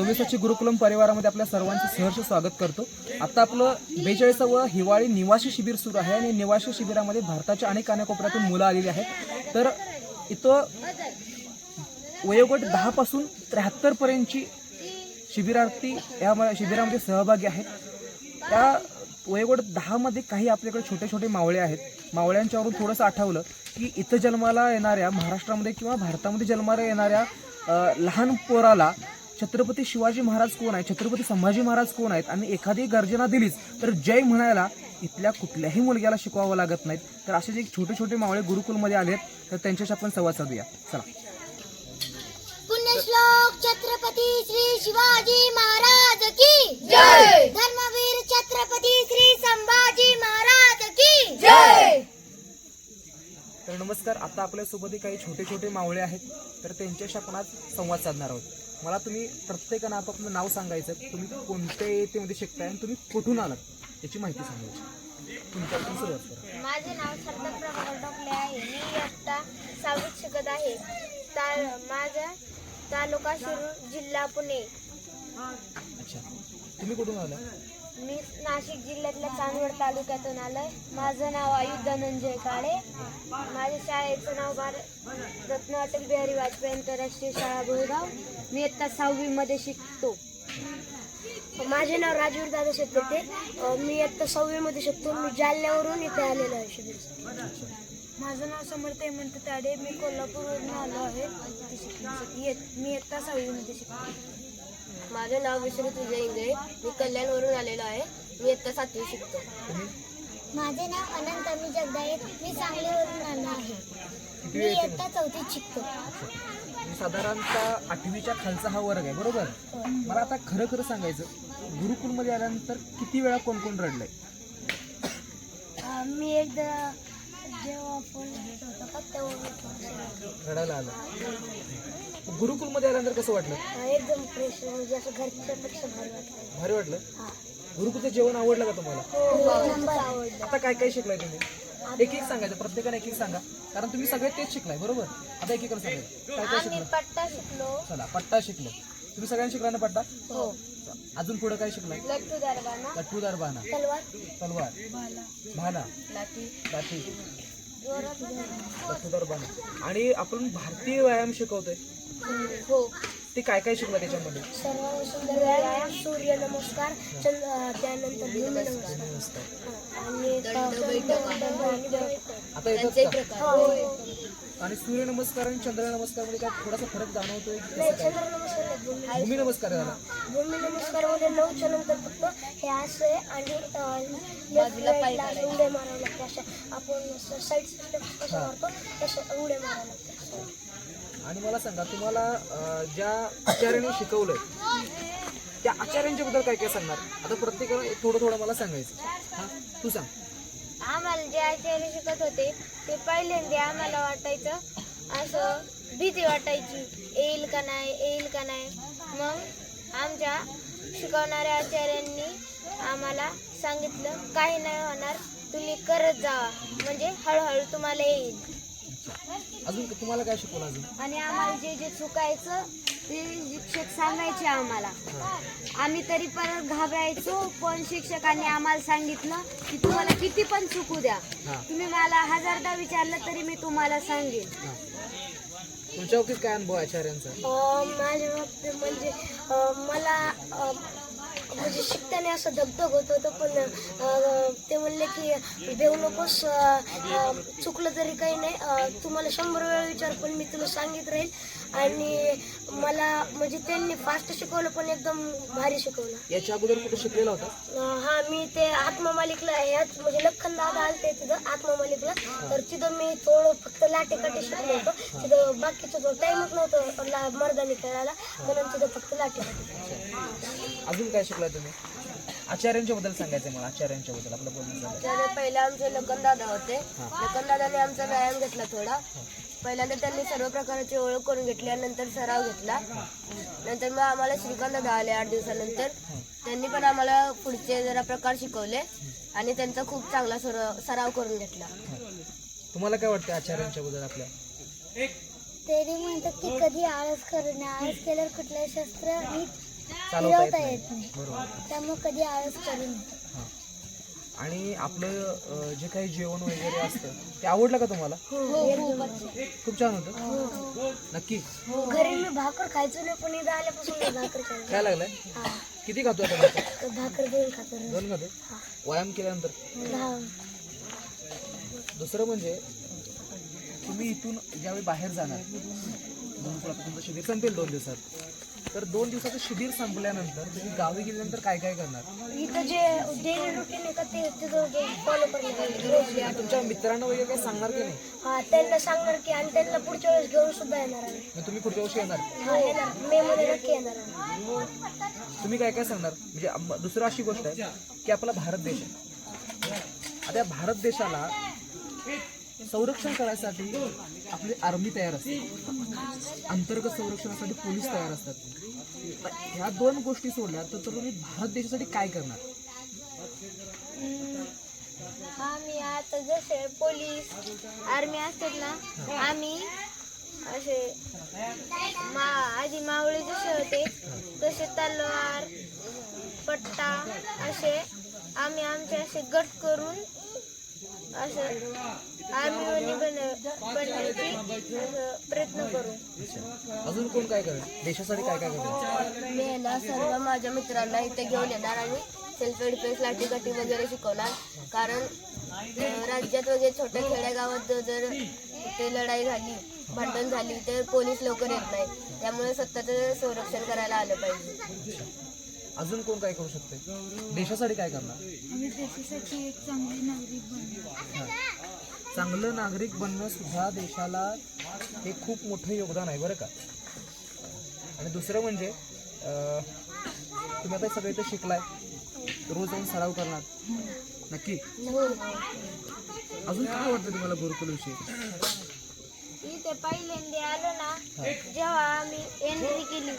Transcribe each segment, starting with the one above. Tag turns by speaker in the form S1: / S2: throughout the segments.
S1: नमस्कार सव्वीसाची गुरुकुलम परिवारामध्ये आपल्या सर्वांचे सहर्ष स्वागत करतो. आता आपलं बेचाळीसावं हिवाळी निवासी शिबिर सुरू आहे आणि निवासी शिबिरामध्ये भारताच्या अनेक कानाकोपऱ्यातून मुलं आलेली आहेत. तर इथं वयोगट दहापासून त्र्याहत्तरपर्यंतची शिबिरार्थी या म- शिबिरामध्ये सहभागी आहेत. त्या वयोगट दहामध्ये काही आपल्याकडे छोटे छोटे मावळे आहेत. मावळ्यांच्यावरून थोडंसं आठवलं की इथं जन्माला येणाऱ्या महाराष्ट्रामध्ये किंवा भारतामध्ये जन्माला येणाऱ्या लहान पोराला छत्रपती शिवाजी महाराज कोण आहे छत्रपती संभाजी महाराज कोण आहेत? आणि एखादी गर्जना दिलीच तर जय म्हणायला इथल्या कुठल्याही मुलग्याला शिकवावं लागत नाहीत. तर असे जे छोटे छोटे मावळे गुरुकुलमध्ये आले आहेत तर त्यांच्याशी आपण संवाद साधूया. चला.
S2: पुण्यश्लोक छत्रपती श्री शिवाजी महाराज की जय! धर्मवीर छत्रपती श्री संभाजी महाराज की जय!
S1: तर नमस्कार आता आपल्यासोबतही काही छोटे छोटे मावळे आहेत तर त्यांच्याशी आपण आज संवाद साधणार आहोत. मला तुम्ही प्रत्येकानं आपापलं नाव सांगायचं. तुम्ही कोणत्या येतेमध्ये शिकताय आणि तुम्ही कुठून आलात याची माहिती सांगायची. तुमच्यापासून सुरुवात करा.
S2: माझे नाव सरदार प्रभाकर डोकले आहे. मी इयत्ता सहावीत शिकत आहे. ता माझा तालुका शिरूर जिल्हा पुणे.
S1: अच्छा. तुम्ही कुठून आला
S2: मी नाशिक जिल्ह्यातल्या चांदवड तालुक्यातून आलोय. माझं नाव आयुध धनंजय काळे. माझ्या शाळेचं नाव भारत रत्न अटल बिहारी वाजपेयी आंतरराष्ट्रीय शाळा भोगाव मी इयत्ता सहावीमध्ये शिकतो. माझे नाव राजवीर दादा शेतकते मी इयत्ता सहावीमध्ये शिकतो. मी जालन्यावरून इथे आलेलो आहे शिबिर. माझं नाव समर्थ हेमंत ताडे. मी कोल्हापूरवरून आलो आहे. इथे मी इयत्ता सहावीमध्ये शिकतो.
S3: माझं नाव विश्रुत विजय इंगळे. मी कल्याणवरून आलेलो आहे. मी इयत्ता सातवी शिकतो.
S2: माझे नाव अनंत अमी जगदाळे. मी सांगलीवरून आलो आहे. मी इयत्ता चौथीत शिकतो.
S1: साधारणतः आठवीच्या खालचा हा वर्ग आहे बरोबर? मला आता खरं खरं सांगायचं गुरुकुलमध्ये आल्यानंतर किती वेळा कोण कोण रडलंय?
S2: मी एकदा जेव्हा मी
S1: रडायला आलं. गुरुकुलमध्ये आल्यानंतर कसं वाटलं?
S2: एकदम फ्रेश म्हणजे असं घरच्यापेक्षा भारी वाटलं.
S1: भारी वाटलं?
S2: हा.
S1: गुरुकुलचं जेवण आवडलं का तुम्हाला?
S2: हो नंबर आवडलं.
S1: आता काय काय शिकलाय तुम्ही? एक एक सांगायचं प्रत्येकाने एक एक सांगा. कारण तुम्ही सगळे तेच शिकलाय बरोबर? आता एक एक सांगायचं काय काय
S2: आम्ही
S1: शिकलं?
S2: पट्टा शिकलो.
S1: चला पट्टा शिकलो. तुम्ही सगळ्यांनी शिकला ना पट्टा?
S2: हो.
S1: अजून पुढे काय शिकलाय?
S2: लट्टू दरबाना.
S1: बाणा
S2: तलवार.
S1: तलवार. भाला.
S3: लाठी.
S1: लाठी.
S2: जोरात.
S1: आणि आपण भारतीय व्यायाम शिकवतोय.
S2: हो.
S1: ते काय काय शिकलं त्याच्यामध्ये?
S2: सर्वांग सुंदर व्यायाम सूर्य नमस्कार त्यानंतर भूमी नमस्कार. आणि दंड, दंड आणि बैठक.
S1: आता येतात
S3: त्यांचे
S1: का
S3: प्रकार
S2: हो.
S1: आणि सूर्य नमस्कार आणि चंद्र नमस्कारमध्ये काय थोडासा फरक जाणवतोय कसं काय?
S2: भूमी
S1: नमस्कार झाला.
S2: भूमी नमस्कारमध्ये नऊच्या नंतर फक्त हे असं आहे आणि अं, left right ला असं उड्या मारावं लागते. अशा आपण साईड सिस्टम कसं
S1: हा.
S2: मारतो तसं उड्या मारावं लागते.
S1: आणि मला सांगा तुम्हाला अं, ज्या आचार्याने शिकवलंय त्या आचार्यांच्या बद्दल काय काय सांगणार? आता प्रत्येकाला थोडं थोडं मला सांगायचं. हा तू सांग.
S2: आम्हाला जे आचार्य शिकत होते ते पहिल्यांदा आम्हाला वाटायचं असं भीती वाटायची येईल का नाही येईल का नाही. मग आमच्या शिकवणाऱ्या आचार्यांनी आम्हाला सांगितलं काही नाही होणार तुम्ही करत जावा. म्हणजे हळूहळू तुम्हाला येईल.
S1: अजून तुम्हाला काय शिकवलं अजून?
S2: आणि आम्हाला जे जे चुकायचं ते शिक्षक सांगायचे आम्हाला. आम्ही तरी परत घाबरायचो पण शिक्षकांनी आम्हाला सांगितलं की तुम्हाला किती पण चुकू द्या. तुम्ही मला हजारदा विचारलं तरी मी तुम्हाला सांगेन.
S1: तुमच्या काय अनुभव आचार्यांचा?
S2: माझ्या बाबतीत म्हणजे मला म्हणजे शिकताना असं धगधग होत होतं पण ते म्हणले की भेऊ नकोस चुकलं तरी काही नाही. तुम्हाला शंभर वेळा विचार पण मी तुला सांगित राहील. आणि मला म्हणजे त्यांनी फास्ट शिकवलं पण एकदम भारी शिकवलं.
S1: याच्या अगोदर कुठे शिकलेला होता?
S2: हा मी ते आत्मा मालिकला ह्याच म्हणजे लखन दादा आलते तिथं आत्मा मालिकला. तर तिथं मी थोडं फक्त लाटे काटे शिकलो होतो. तिथं बाकीचं तो टाइमच नव्हतं मर्दानी खेळायला. म्हणून तिथं फक्त लाटे काटे.
S1: अजून काय शिकलाय तुम्ही? आचार्यांच्या बद्दल सांगायचं मला आचार्यांच्या बद्दल आपलं बोलणं झालं.
S3: तर पहिले आमचे लखन दादा होते. लखन दादाने आमचा व्यायाम घेतला थोडा. पहिल्यांदा त्यांनी सर्व प्रकारची ओळख करून घेतली आणि नंतर सराव घेतला. नंतर मग आम्हाला श्रीकांत दादा आले आठ दिवसानंतर. त्यांनी पण आम्हाला पुढचे जरा प्रकार शिकवले आणि त्यांचा खूप चांगला सराव सराव करून घेतला.
S1: तुम्हाला काय वाटतं आचार्यांच्या बद्दल आपल्या?
S2: तेरी म्हणतात की कधी आळस करू नये. आळस केल्यावर कुठलंही शस्त्र नीट
S1: चालवता येत नाही. बरोबर.
S2: त्यामुळे कधी आळस करू नये
S1: हां. आणि आपलं अं, जे काही जेवण वगैरे असतं ते आवडलं का तुम्हाला? खूप छान होतं. नक्की.
S2: घरी मी भाकर खायचो नाही पण इथं आल्यापासून मी भाकर
S1: काय लागलंय? किती खातो आता भाकर?
S2: भाकर दोन खातो रोज.
S1: दोन खातो व्यायाम केल्यानंतर?
S2: दहा.
S1: दुसरं म्हणजे तुम्ही इथून ज्यावेळी बाहेर जाणार दोन तुमचं शिबिर संपेल दोन दिवसात. तर दोन दिवसाचं शिबिर संपल्यानंतर तुम्ही गावी गेल्यानंतर काय काय करणार?
S2: इथं जे डेली रुटीन आहे का ते तिथं फॉलो करणार
S1: आणि तुमच्या मित्रांना वगैरे काही सांगणार की नाही?
S2: हा त्यांना सांगणार की आणि त्यांना पुढच्या वेळेस घेऊन सुद्धा येणार
S1: मग तुम्ही पुढच्या वर्षी येणार?
S2: हा येणार. मे मध्ये नक्की येणार आहे.
S1: तुम्ही काय काय सांगणार? म्हणजे आम- दुसरं अशी गोष्ट आहे की आपला भारत देश आहे. आता या भारत देशाला संरक्षण करायसाठी आपली आर्मी तयार असते. अंतर्गत संरक्षणासाठी पोलीस तयार असतात. ह्या दोन गोष्टी सोडल्या तर तुम्ही भारत देशासाठी काय करणार?
S2: आम्ही आता जसे पोलीस आर्मी असतात ना आम्ही असे मा आधी मावळे जसे होते तसे तलवार पट्टा असे आम्ही आमचे असे गट करून असं प्रयत्न करू.
S1: अजून कोण काय करेल देशासाठी काय काय करेल
S3: मी याला सर्व माझ्या मित्रांना इथे घेऊन येणार आणि सेल्फ डिफेन्स लाठीकाठी वगैरे शिकवणार. कारण राज्यात वगैरे छोट्या खेडेगावात जर ते लढाई झाली भांडण झाली तर पोलीस लवकर येत नाही. त्यामुळे स्वतःचं संरक्षण करायला आलं पाहिजे.
S1: अजून कोण काय करू शकते देशासाठी काय करणार?
S2: आम्ही देशासाठी एक चांगली नागरिक बनू.
S1: चांगलं नागरिक बनणं सुद्धा देशाला हे खूप मोठं योगदान आहे बरं का? आणि दुसरं म्हणजे तुम्ही आता सगळे इथं शिकलाय. रोज जाऊन सराव करणार. नक्की? अजून काय वाटतं तुम्हाला गुरुकुलविषयी
S2: इथे पहिल्यांदा आलो ना जेव्हा आम्ही एंट्री केली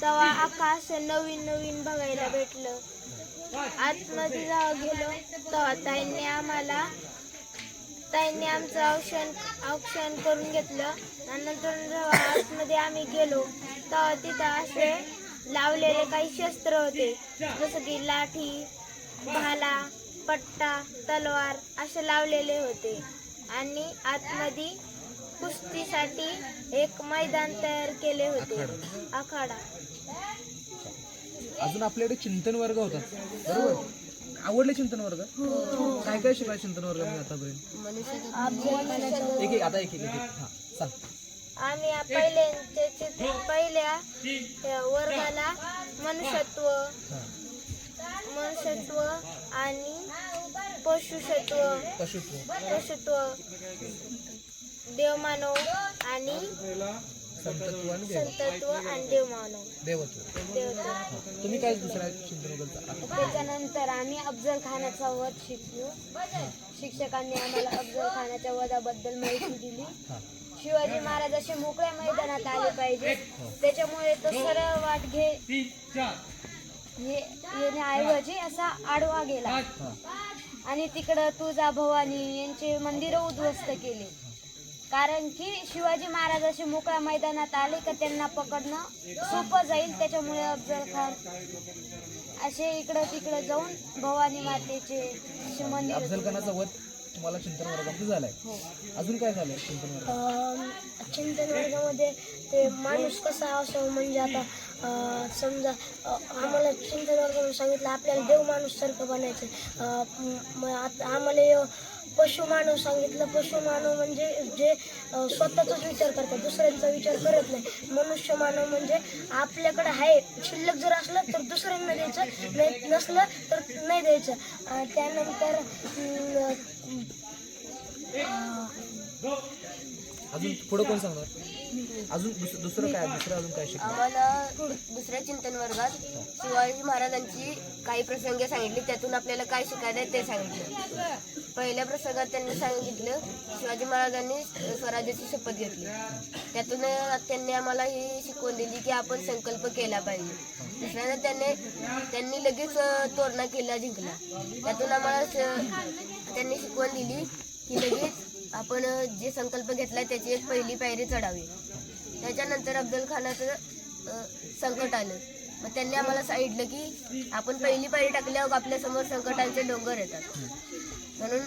S2: तेव्हा असं नवीन नवीन बघायला भेटलं. आतमध्ये जेव्हा गेलो तेव्हा ताईंनी आम्हाला ताईंनी आमचं औक्षण औक्षण करून घेतलं. आणि नंतर जेव्हा आतमध्ये आम्ही गेलो तेव्हा तिथं असे लावलेले काही शस्त्र होते. जसं की लाठी भाला पट्टा तलवार असे लावलेले होते. आणि आतमध्ये कुस्तीसाठी एक मैदान तयार केले होते. आखाडा.
S1: अजून आपल्याकडे चिंतन वर्ग होता. बरोबर? आवडले चिंतन वर्ग? काय काय शिकाय चिंतन वर्ग मी आतापर्यंत? एक एक आता एक एक. हा सांग
S2: आम्ही या पहिल्या. वर्गाला मनुष्यत्व मनुष्यत्व आणि पशुषत्व
S1: पशुत्व.
S2: पशुत्व देवमानव आणि
S1: संतत्व आणि देव.
S2: संतत्व आणि देवमानव
S1: देवत्व.
S2: देवत्व.
S1: तुम्ही काय दुसऱ्या वर्गाचा
S2: त्याच्यानंतर आम्ही अफजल खानाचा वध शिकलो. शिक्षकांनी आम्हाला अफजल खानाच्या वधाबद्दल माहिती दिली.
S1: हा.
S2: शिवाजी महाराज असे मोकळ्या मैदानात आले पाहिजे. त्याच्यामुळे तो सरळ वाट घे ये- येण्याऐवजी असा आडवा गेला.
S1: हा.
S2: आणि तिकडं तुळजा भवानी यांचे मंदिर उद्ध्वस्त केले. कारण की शिवाजी महाराज असे मोकळ्या मैदानात आले का त्यांना पकडणं सोपं जाईल. त्याच्यामुळे अफजल खान असे इकडं तिकडं जाऊन भवानी मातेचे असे मंदिर
S1: अफजल खानाचा वध तुम्हाला चिंतन वर्गामध्ये झालाय अजून काय झालंय चिंतन वर्ग
S2: चिंतन वर्गामध्ये ते माणूस कसा असावं म्हणजे आता अं, समजा अं, आम्हाला चिंतन वर्गामध्ये सांगितलं आपल्याला देव माणूस सारखं बनायचं अं, आम्हाला हे पशु मानव सांगितलं. पशु मानव म्हणजे जे स्वतःचाच विचार करतात दुसऱ्यांचा विचार करत नाही. मनुष्य मानव म्हणजे आपल्याकडे आहे शिल्लक जर असलं तर दुसऱ्यांना द्यायचं नाही नसलं तर नाही द्यायचं. त्यानंतर
S1: अजून पुढे कोण सांगणार? अजून दुस- दुसरं काय दुसरं अजून काय शिकणार?
S3: आम्हाला दुसऱ्या चिंतन वर्गात शिवाजी महाराजांची काही प्रसंग सांगितले त्यातून आपल्याला काय शिकायचं आहे ते सांगितलं. पहिल्या प्रसंगात त्यांनी सांगितलं शिवाजी महाराजांनी स्वराज्याची शपथ घेतली. त्यातून त्यांनी आम्हाला ही शिकवण दिली की आपण संकल्प केला पाहिजे. दुसऱ्यांदा त्यांनी त्यांनी लगेच तोरणा किल्ला जिंकला. त्यातून आम्हाला त्यांनी शिकवण दिली की लगेच आपण जे संकल्प घेतला त्याची एक पहिली पायरी चढावी. त्याच्यानंतर अफजल खानाचं संकट आलं. मग त्यांनी आम्हाला सांगितलं की आपण पहिली पायरी टाकल्यावर आपल्यासमोर संकटांचे डोंगर येतात. म्हणून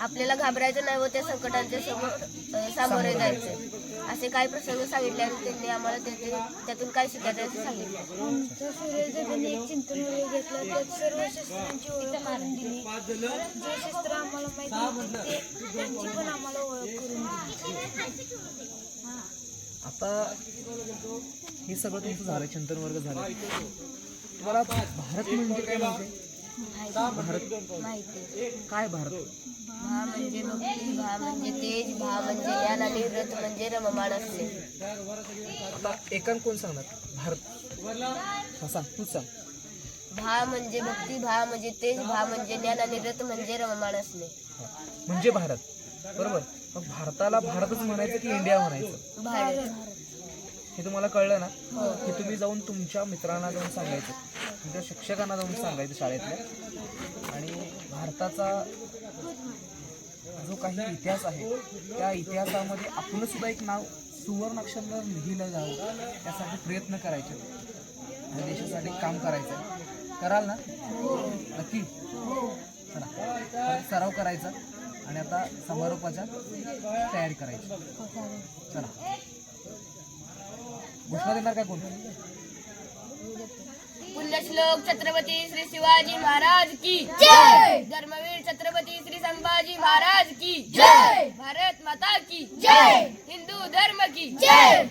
S3: आपल्याला घाबरायचं नाही व त्या संकटांच्या समोर सामोरे जायचं असे काही प्रसंग सांगितले आणि त्यांनी आम्हाला त्याचे त्यातून काय शिकायचं ते सांगितलं
S2: आमच्या सूर्यदेवाने एक चिंतन वगैरे घेतलं त्यात सर्व शस्त्रांची ओळख करून दिली. जे शस्त्र आम्हाला माहिती ते त्यांची पण आम्हाला ओळख करून दिली.
S1: आता हे सगळं तुमचं झालं चिंतन वर्ग झालं. तुम्हाला भारत म्हणजे काय म्हणजे भारत
S3: माहिती
S1: काय भारत?
S3: भा म्हणजे भक्ती भा म्हणजे तेज भा म्हणजे ज्ञान आणि रथ म्हणजे रममाण असते.
S1: आता एकान कोण सांगणार? भारत. हा सांग सांग.
S3: भा म्हणजे भक्ती भा म्हणजे तेज भा म्हणजे ज्ञान आणि रथ म्हणजे रममाण असणे.
S1: हा. म्हणजे भारत. बरोबर. मग भारताला भारतच म्हणायचं की इंडिया म्हणायचं?
S3: भारत.
S1: हे तुम्हाला कळलं ना? की तुम्ही जाऊन तुमच्या मित्रांना जाऊन सांगायचं. तुमच्या शिक्षकांना जाऊन सांगायचं शाळेतल्या. आणि भारताचा जो काही इतिहास आहे त्या इतिहासामध्ये आपलं सुद्धा एक नाव सुवर्ण अक्षरावर लिहिलं जावं त्यासाठी प्रयत्न करायचे. आणि देशासाठी काम करायचं. कराल ना? नक्की? चला. तर सराव करायचा. आणि आता समारोपाच्या तयारी करायची. चला. घोषणा देणार काय कोण?
S3: पुण्यश्लोक छत्रपती श्री शिवाजी महाराज की जय! धर्मवीर छत्रपती श्री संभाजी महाराज की जय! भारत माता की जय! हिंदू धर्म की जय!